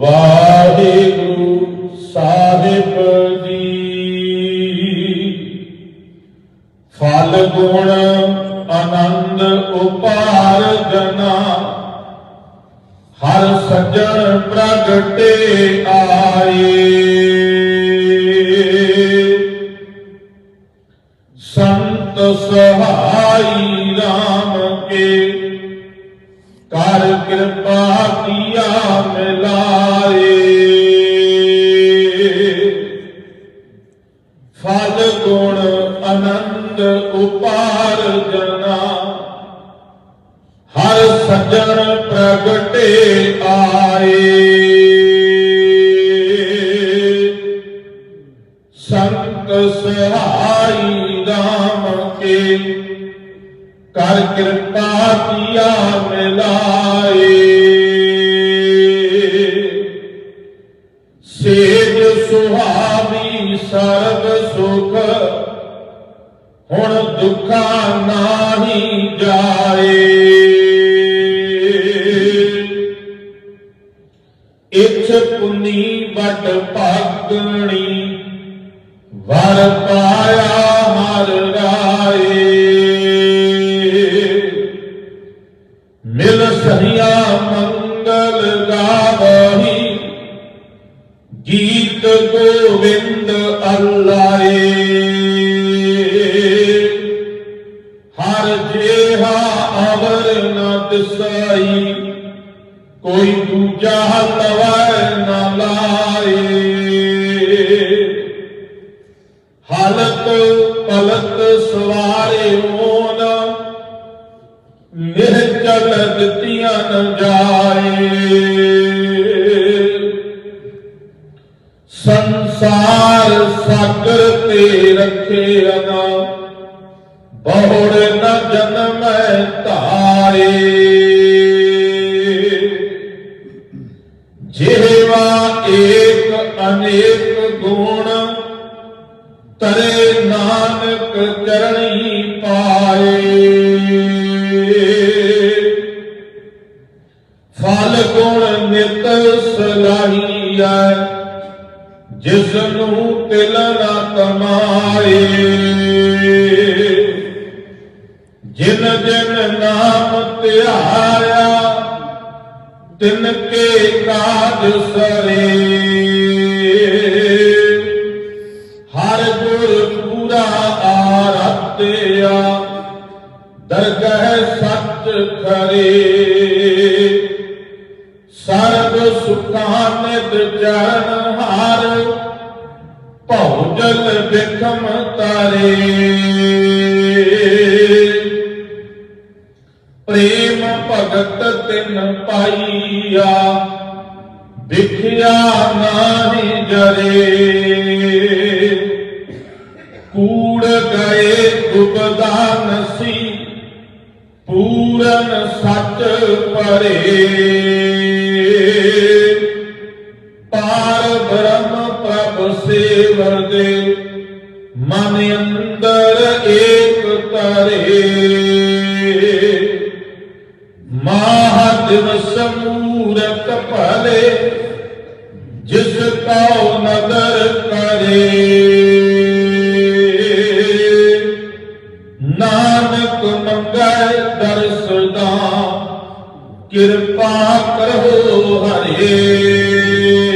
ਵਾਹਿਗੁਰੂ ਸਾਹਿਬ ਜੀ। ਫਲ ਗੁਣ ਆਨੰਦ ਉਪਾਰਜਨਾ ਹਰ ਸੱਜਣ ਪ੍ਰਗਟੇ ਆਏ। ਸੰਤ ਸਹਾਈ RAM ਕੇ ਕਰ ਕਿਰਪਾ ਕੀਆ ਮਿਲਾਏ। ਫਲ ਗੁਣ ਆਨੰਦ ਉਪਾਰਜਨਾ ਹਰ ਸੱਜਣ ਪ੍ਰਗਟੇ ਆਏ। ਸੰਤ ਸਹਾਈ RAM ਕੇ ਕਰ ਕਿਰਪਾ ਕੀਆ ਮਿਲਾਏ ਸੇਜ ਸੁਹਾਵੀ ਸਰਬ ਸੁਖ, ਹੁਣ ਦੁੱਖਾ ਨਾਹੀ ਜਾਏ। ਇਛ ਪੁਨੀ ਵਟ ਭਾਗਣੀ, ਵਰ ਪਾਇਆ ਹਰ ਰਾਏ। ਮਿਲ ਮੰਗਲ ਗਾਵਹੀ। ਗੀਤ ਗੋਵਿੰਦ ਅੱਲਾਏ ਹਰ ਜੇਹਾ ਅਵਰ ਨ ਦਿਸਾਈ, ਕੋਈ ਦੂਜਾ ਲਵੈ ਨ ਲਾਏ। ਹਾਲਤ ਪਲਤ ਸਵਾਰੇ ਹੋਨ ਦਿੱਤੀ ਦਿੱਤੀਆਂ ਨ ਜਾਏ। ਸੰਸਾਰ ਸਾਗਰ ਤੇ ਰੱਖੇ ਅਨਾ। ਬਹੁੜ ਨ ਜਨਮੈ ਧਾਰੇ। ਜਿਹਵਾ ਏਕ ਅਨੇਕ ਗੁਣ, ਤਰੇ ਨਾਨਕ ਚਰਣੀ ਪਾਏ। ਗੁਣ ਨਿਤ ਸਲਾਹੀਐ? ਜਿਸ ਨੂੰ ਤਿਲ ਨਾ ਕਮਾਏ। ਜਿਨ ਜਿਨ ਨਾਮ ਧਿਆਇਆ ਤਿਨ ਕੇ ਕਾਜ ਸਰੇ। ਹਰ ਗੁਰ ਪੂਰਾ ਆਰਤਿਆ ਦਰਗਹਿ ਸੱਚ ਖਰੇ। ਸੁਖਾਂ ਨਿਦ ਚਰਨ ਹਰ ਭਉਜਲ ਬਿਖਮ ਤਾਰੇ। ਪ੍ਰੇਮ ਭਗਤ ਤਿਨ ਪਾਈਆ ਦਿਖਿਆ ਨਾਹੀ ਜਰੇ। ਕੂੜ ਗਏ ਦੁਬਦਾ ਨਸੀ ਪੂਰਨ ਸੱਚ ਪਰੇ। ਮਨ ਅੰਦਰ ਏਕ ਤਰੇ। ਮਹਾਦਿਵ ਸਮੂਰਤ ਭਲੇ, ਜਿਸ ਕਉ ਨਦਰ ਕਰੇ। ਨਾਨਕ ਮੰਗੈ ਦਰਸਦਾ, ਕਿਰਪਾ ਕਰੋ ਹਰੇ।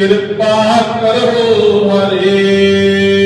ਕਿਰਪਾ ਕਰੋ ਹਰੇ।